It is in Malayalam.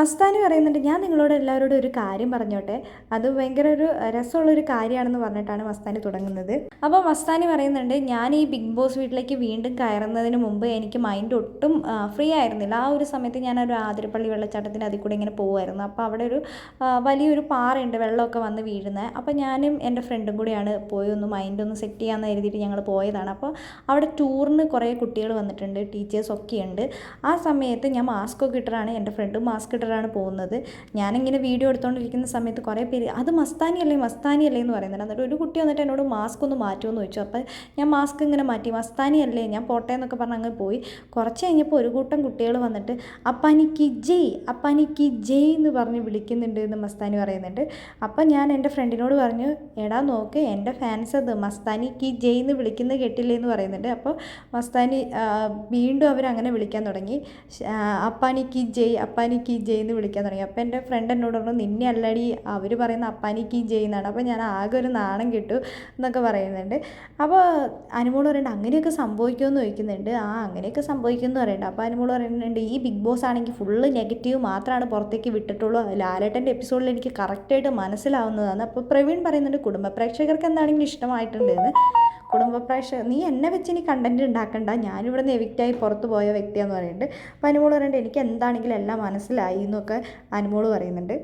മസ്താനി പറയുന്നുണ്ട് ഞാൻ നിങ്ങളോട് എല്ലാവരോടും ഒരു കാര്യം പറഞ്ഞോട്ടെ. അത് ഭയങ്കര ഒരു രസമുള്ള ഒരു കാര്യമാണെന്ന് പറഞ്ഞിട്ടാണ് മസ്താനി തുടങ്ങുന്നത്. അപ്പോൾ മസ്താനി പറയുന്നുണ്ട് ഞാൻ ഈ ബിഗ് ബോസ് വീട്ടിലേക്ക് വീണ്ടും കയറുന്നതിന് മുമ്പ് എനിക്ക് മൈൻഡ് ഒട്ടും ഫ്രീ ആയിരുന്നില്ല. ആ ഒരു സമയത്ത് ഞാൻ ഒരു ആതിരപ്പള്ളി വെള്ളച്ചാട്ടത്തിന് അതിൽ കൂടെ ഇങ്ങനെ പോകുമായിരുന്നു അപ്പോൾ അവിടെ ഒരു വലിയൊരു പാറയുണ്ട് വെള്ളമൊക്കെ വന്ന് വീഴുന്നത് അപ്പോൾ ഞാനും എന്റെ ഫ്രണ്ടും കൂടിയാണ് പോയി ഒന്ന് മൈൻഡ് ഒന്ന് സെറ്റ് ചെയ്യാമെന്ന് കരുതിയിട്ട് ഞങ്ങൾ പോയതാണ്. അപ്പോൾ അവിടെ ടൂറിന് കുറേ കുട്ടികൾ വന്നിട്ടുണ്ട് ടീച്ചേഴ്സൊക്കെ ഉണ്ട്. ആ സമയത്ത് ഞാൻ മാസ്ക് ഒക്കെ ഇട്ടിട്ടാണ് എന്റെ ഫ്രണ്ടും മാസ്ക് ഇട്ടിട്ടാണ് പോകുന്നത്. ഞാനിങ്ങനെ വീഡിയോ എടുത്തുകൊണ്ടിരിക്കുന്ന സമയത്ത് കുറേ പേര് അത് മസ്താനി അല്ലേ മസ്താനി അല്ലേ എന്ന് പറയുന്നുണ്ട്. എന്നിട്ട് ഒരു കുട്ടി വന്നിട്ട് എന്നോട് മാസ്ക് ഒന്ന് മാറ്റുമെന്ന് ചോദിച്ചു. അപ്പോൾ ഞാൻ മാസ്ക് ഇങ്ങനെ മാറ്റി മസ്താനി അല്ലേ ഞാൻ പോട്ടെ എന്നൊക്കെ പറഞ്ഞ് അങ്ങ് പോയി. കുറച്ച് കഴിഞ്ഞപ്പോൾ ഒരു കൂട്ടം കുട്ടികൾ വന്നിട്ട് അപ്പാനിക്ക് ജയ് അപ്പാനിക്ക് ജയ് എന്ന് പറഞ്ഞ് വിളിക്കുന്നുണ്ട് എന്ന് മസ്താനി പറയുന്നുണ്ട്. അപ്പം ഞാൻ എന്റെ ഫ്രണ്ടിനോട് പറഞ്ഞു എടാ നോക്ക് എന്റെ ഫാൻസ് അത് മസ്താനി കി ജയ് എന്ന് വിളിക്കുന്നത് കേട്ടില്ലേ എന്ന് പറയുന്നുണ്ട്. അപ്പോൾ മസ്താനി വീണ്ടും അവരങ്ങനെ വിളിക്കാൻ തുടങ്ങി. അപ്പാനിക്ക് ജയ് അപ്പാനിക്ക് ജയ് എന്ന് വിളിക്കാൻ തുടങ്ങി. അപ്പോൾ എന്റെ ഫ്രണ്ട് എന്നോട് പറഞ്ഞു നിന്നെ അല്ലടി അവർ പറയുന്ന അപ്പാനിക്ക് കി ജയ് എന്നാണ്. അപ്പോൾ ഞാൻ ആകെ ഒരു നാണം കിട്ടു എന്നൊക്കെ പറയുന്നുണ്ട്. അപ്പോൾ അനുമോൾ പറയുന്നുണ്ട് അങ്ങനെയൊക്കെ സംഭവിക്കുമെന്ന് ചോദിക്കുന്നുണ്ട്. ആ അങ്ങനെയൊക്കെ സംഭവിക്കുമെന്ന് പറയുന്നുണ്ട്. അപ്പോൾ അനുമോൾ പറയുന്നുണ്ട് ഈ ബിഗ് ബോസ് ആണെങ്കിൽ ഫുള്ള് നെഗറ്റീവ് മാത്രമാണ് പുറത്തേക്ക് വിട്ടിട്ടുള്ളൂ. ലാലേട്ടന്റെ എപ്പിസോഡിൽ എനിക്ക് കറക്റ്റായിട്ട് മനസ്സിലാവുന്നതാണ്. അപ്പോൾ പ്രവീൺ പറയുന്നുണ്ട് കുടുംബ പ്രേക്ഷകർക്ക് എന്താണെങ്കിലും ഇഷ്ടമായിട്ടുണ്ട് എന്ന് കുടുംബ പ്രേക്ഷകർ നീ എന്നെ വെച്ച് ഇനി കണ്ടന്റ് ഉണ്ടാക്കണ്ട ഞാനിവിടെ നിന്ന് എവിക്റ്റായി പുറത്ത് പോയ വ്യക്തിയാന്ന് പറയുന്നുണ്ട്. അപ്പോൾ അനുമോൾ പറയുന്നുണ്ട് എനിക്ക് എന്താണെങ്കിലും എല്ലാം മനസ്സിലായി എന്നൊക്കെ അനുമോൾ പറയുന്നുണ്ട്.